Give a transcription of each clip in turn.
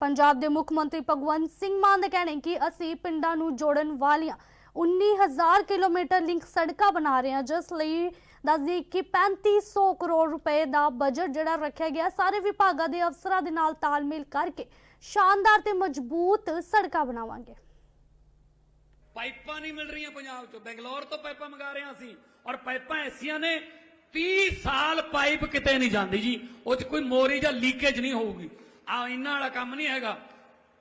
ਪੰਜਾਬ ਦੇ ਮੁੱਖ ਮੰਤਰੀ ਭਗਵੰਤ ਸਿੰਘ ਮਾਨ ਦੇ ਕਹਿਣੇ ਕਿ ਅਸੀਂ ਪਿੰਡਾਂ ਨੂੰ ਜੋੜਨ ਵਾਲੀਆਂ 19000 ਕਿਲੋਮੀਟਰ ਲਿੰਕ ਸੜਕਾਂ ਬਣਾ ਰਹੇ ਹਾਂ, ਜਿਸ ਲਈ ਦੱਸਦੀ ਕਿ 3500 ਕਰੋੜ ਰੁਪਏ ਦਾ ਬਜਟ ਜਿਹੜਾ ਰੱਖਿਆ ਗਿਆ, ਸਾਰੇ ਵਿਭਾਗਾਂ ਦੇ ਅਫਸਰਾਂ ਦੇ ਨਾਲ ਤਾਲਮੇਲ ਕਰਕੇ ਸ਼ਾਨਦਾਰ ਤੇ ਮਜ਼ਬੂਤ ਸੜਕਾਂ ਬਣਾਵਾਂਗੇ। ਪਾਈਪਾਂ ਨਹੀਂ ਮਿਲ ਰਹੀਆਂ ਪੰਜਾਬ 'ਚ। ਬੈਂਗਲੌਰ ਤੋਂ ਪਾਈਪਾਂ ਮੰਗਾ ਰਹੇ ਹਾਂ ਅਸੀਂ ਔਰ ਪਾਈਪਾਂ ਐਸੀਆਂ ਨੇ 30 ਸਾਲ ਪਾਈਪ ਕਿਤੇ ਨਹੀਂ ਜਾਂਦੀ ਜੀ। ਉਹ 'ਚ ਕੋਈ ਮੋਰੀ ਜਾਂ ਲੀਕੇਜ ਨਹੀਂ ਹੋਊਗੀ। ਆ ਇਹਨਾਂ ਵਾਲਾ ਕੰਮ ਨਹੀਂ ਹੈਗਾ।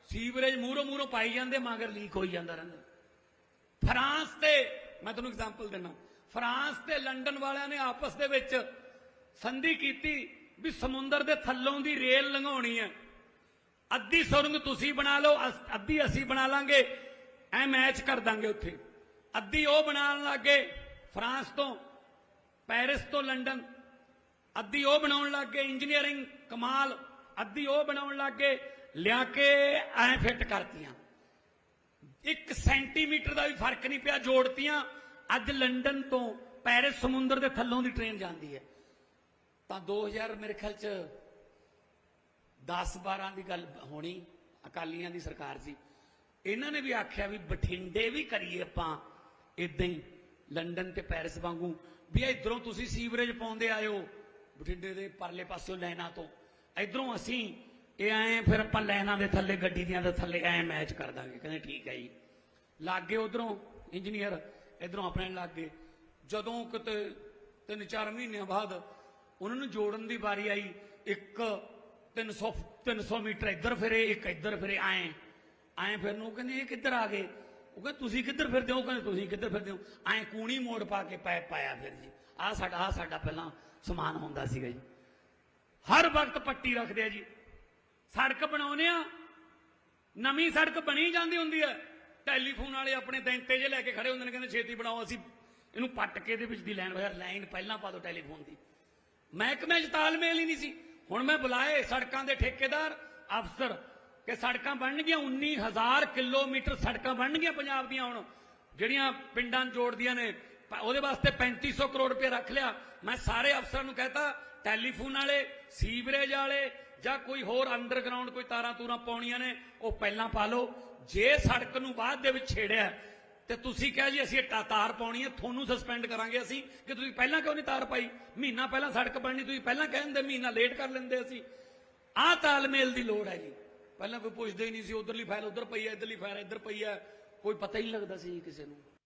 ਸੀਵਰੇਜ ਮੂਹਰੋਂ ਮੂਹਰੋਂ ਪਾਈ ਜਾਂਦੇ, ਮਗਰ ਲੀਕ ਹੋਈ ਜਾਂਦਾ ਰਹਿੰਦਾ। ਫਰਾਂਸ ਤੇ, ਮੈਂ ਤੁਹਾਨੂੰ ਐਗਜ਼ਾਮਪਲ ਦਿੰਦਾ। ਫਰਾਂਸ ਤੇ ਲੰਡਨ ਵਾਲਿਆਂ ਨੇ ਆਪਸ ਦੇ ਵਿੱਚ ਸੰਧੀ ਕੀਤੀ ਵੀ ਸਮੁੰਦਰ ਦੇ ਥੱਲੋਂ ਦੀ ਰੇਲ ਲੰਘਾਉਣੀ ਹੈ। ਅੱਧੀ ਸੁਰੰਗ ਤੁਸੀਂ ਬਣਾ ਲਓ, ਅਸ- ਅੱਧੀ ਅਸੀਂ ਬਣਾ ਲਾਂਗੇ, ਐ ਮੈਚ ਕਰ ਦਾਂਗੇ ਉੱਥੇ। ਅੱਧੀ ਉਹ ਬਣਾਉਣ ਲੱਗੇ ਫਰਾਂਸ ਤੋਂ, ਪੈਰਿਸ ਤੋਂ ਲੰਡਨ। ਅੱਧੀ ਉਹ ਬਣਾਉਣ ਲੱਗੇ, ਇੰਜੀਨੀਅਰਿੰਗ ਕਮਾਲ। ਅੱਧੀ ਉਹ ਬਣਾਉਣ ਲੱਗੇ ਲਿਆ ਕੇ ਐ ਫਿੱਟ ਕਰਤੀਆਂ। 1 ਸੈਂਟੀਮੀਟਰ ਦਾ ਵੀ ਫ਼ਰਕ ਨਹੀਂ ਪਿਆ ਜੋੜਤੀਆਂ। ਅੱਜ ਲੰਡਨ ਤੋਂ ਪੈਰਿਸ ਸਮੁੰਦਰ ਦੇ ਥੱਲੋਂ ਦੀ ਟ੍ਰੇਨ ਜਾਂਦੀ ਹੈ। ਤਾਂ 2000 ਮੇਰੇ ਖਿਆਲ ਚ 10 12 ਦੀ ਗੱਲ ਹੋਣੀ, ਅਕਾਲੀਆਂ ਦੀ ਸਰਕਾਰ ਸੀ। ਇਹਨਾਂ ਨੇ ਵੀ ਆਖਿਆ ਵੀ ਬਠਿੰਡੇ ਵੀ ਕਰੀਏ ਆਪਾਂ ਇਦਾਂ ਹੀ, ਲੰਡਨ ਤੇ ਪੈਰਿਸ ਵਾਂਗੂ। ਵੀ ਇਧਰੋਂ ਤੁਸੀਂ ਸੀਵਰੇਜ ਪਾਉਂਦੇ ਆਇਓ, ਬਠਿੰਡੇ ਦੇ ਪਰਲੇ ਪਾਸਿਓਂ ਲੈਣਾ ਤੋਂ। ਇਧਰੋਂ ਅਸੀਂ ਇਹ ਐਂ ਫਿਰ ਆਪਾਂ ਲੈਣਾ ਦੇ ਥੱਲੇ, ਗੱਡੀ ਦੀਆਂ ਦੇ ਥੱਲੇ ਐਂ ਮੈਚ ਕਰ ਦਾਂਗੇ। ਕਹਿੰਦੇ ਠੀਕ ਹੈ ਜੀ। ਲੱਗੇ ਉਧਰੋਂ ਇੰਜੀਨੀਅਰ ਇਧਰੋਂ ਆਪਣੇ ਲੱਗੇ। ਜਦੋਂ ਕਿਤੇ ਤਿੰਨ ਚਾਰ ਮਹੀਨਿਆਂ ਬਾਅਦ ਉਹਨਾਂ ਨੂੰ ਜੋੜਨ ਦੀ ਵਾਰੀ ਆਈ, ਇੱਕ 300 300 ਮੀਟਰ ਇੱਧਰ ਫਿਰੇ, ਇੱਕ ਇੱਧਰ ਫਿਰੇ ਆਏ ਆਏ ਫਿਰ ਉਹ ਕਹਿੰਦੇ, ਇਹ ਕਿੱਧਰ ਆ ਗਏ? ਉਹ ਕਹਿੰਦੇ, ਤੁਸੀਂ ਕਿੱਧਰ ਫਿਰਦੇ ਹੋ? ਕਹਿੰਦੇ, ਤੁਸੀਂ ਕਿੱਧਰ ਫਿਰਦੇ ਹੋ? ਐਂ ਕੂਣੀ ਮੋੜ ਪਾ ਕੇ ਪੈ ਪਾਇਆ ਫਿਰ ਜੀ। ਆਹ ਸਾਡਾ ਆਹ ਸਾਡਾ ਪਹਿਲਾਂ ਸਮਾਨ ਹੁੰਦਾ ਸੀਗਾ ਜੀ। ਹਰ ਵਕਤ ਪੱਟੀ ਰੱਖਦੇ ਆ ਜੀ। ਸੜਕ ਬਣਾਉਨੇ ਆ, ਨਵੀਂ ਸੜਕ ਬਣੀ ਜਾਂਦੀ ਹੁੰਦੀ ਹੈ ਟੈਲੀਫੋਨ ਵਾਲੇ ਆਪਣੇ ਦੈਂਤੇ ਜੇ ਲੈ ਕੇ ਖੜੇ ਹੁੰਦੇ ਨੇ, ਕਹਿੰਦੇ ਛੇਤੀ ਬਣਾਓ, ਅਸੀਂ ਇਹਨੂੰ ਪੱਟ ਕੇ ਇਹਦੇ ਵਿੱਚ ਦੀ ਲਾਈਨ ਵਗੈਰਾ ਲਾਈਨ ਪਹਿਲਾਂ ਪਾ ਦਿਓ ਟੈਲੀਫੋਨ ਦੀ। ਮਹਿਕਮੇ 'ਚ ਤਾਲਮੇਲ ਹੀ ਨਹੀਂ ਸੀ। ਹੁਣ ਮੈਂ ਬੁਲਾਏ ਸੜਕਾਂ ਦੇ ਠੇਕੇਦਾਰ, ਅਫਸਰ, ਕਿ ਸੜਕਾਂ ਬਣਨਗੀਆਂ 19000 ਕਿਲੋਮੀਟਰ ਸੜਕਾਂ ਬਣਨਗੀਆਂ ਪੰਜਾਬ ਦੀਆਂ ਹੁਣ, ਜਿਹੜੀਆਂ ਪਿੰਡਾਂ ਜੋੜਦੀਆਂ ਨੇ ਉਹਦੇ ਵਾਸਤੇ 3500 ਕਰੋੜ ਰੁਪਏ ਰੱਖ ਲਿਆ। ਮੈਂ ਸਾਰੇ ਅਫਸਰਾਂ ਨੂੰ ਕਹਤਾ, ਟੈਲੀਫੋਨ ਵਾਲੇ, ਸੀਵਰੇਜ ਵਾਲੇ ਜਾਂ ਕੋਈ ਹੋਰ ਅੰਡਰਗਰਾਉਂਡ ਕੋਈ ਤਾਰਾਂ ਤੂਰਾਂ ਪਾਉਣੀਆਂ ਨੇ, ਉਹ ਪਹਿਲਾਂ ਪਾ ਲਓ। ਜੇ ਸੜਕ ਨੂੰ ਬਾਅਦ ਦੇ ਵਿੱਚ ਛੇੜਿਆ ਤੇ ਤੁਸੀਂ ਕਿਹਾ ਜੀ ਅਸੀਂ ਇਹ ਤਾ- ਤਾਰ ਪਾਉਣੀ ਹੈ, ਤੁਹਾਨੂੰ ਸਸਪੈਂਡ ਕਰਾਂਗੇ ਅਸੀਂ ਕਿ ਤੁਸੀਂ ਪਹਿਲਾਂ ਕਿਉਂ ਨਹੀਂ ਤਾਰ ਪਾਈ? ਮਹੀਨਾ ਪਹਿਲਾਂ ਸੜਕ ਬਣਨੀ, ਤੁਸੀਂ ਪਹਿਲਾਂ ਕਹਿੰਦੇ ਮਹੀਨਾ ਲੇਟ ਕਰ ਲੈਂਦੇ ਅਸੀਂ। ਆਹ ਤਾਲਮੇਲ ਦੀ ਲੋੜ ਹੈ ਜੀ। ਪਹਿਲਾਂ ਕੋਈ ਪੁੱਛਦੇ ਹੀ ਨਹੀਂ ਸੀ, ਉਧਰਲੀ ਫਾਈਲ ਉਧਰ ਪਈ ਹੈ, ਇਧਰਲੀ ਫਾਈਲ ਇੱਧਰ ਪਈ ਹੈ। ਕੋਈ ਪਤਾ ਹੀ ਨਹੀਂ ਲੱਗਦਾ ਸੀ ਕਿਸੇ ਨੂੰ।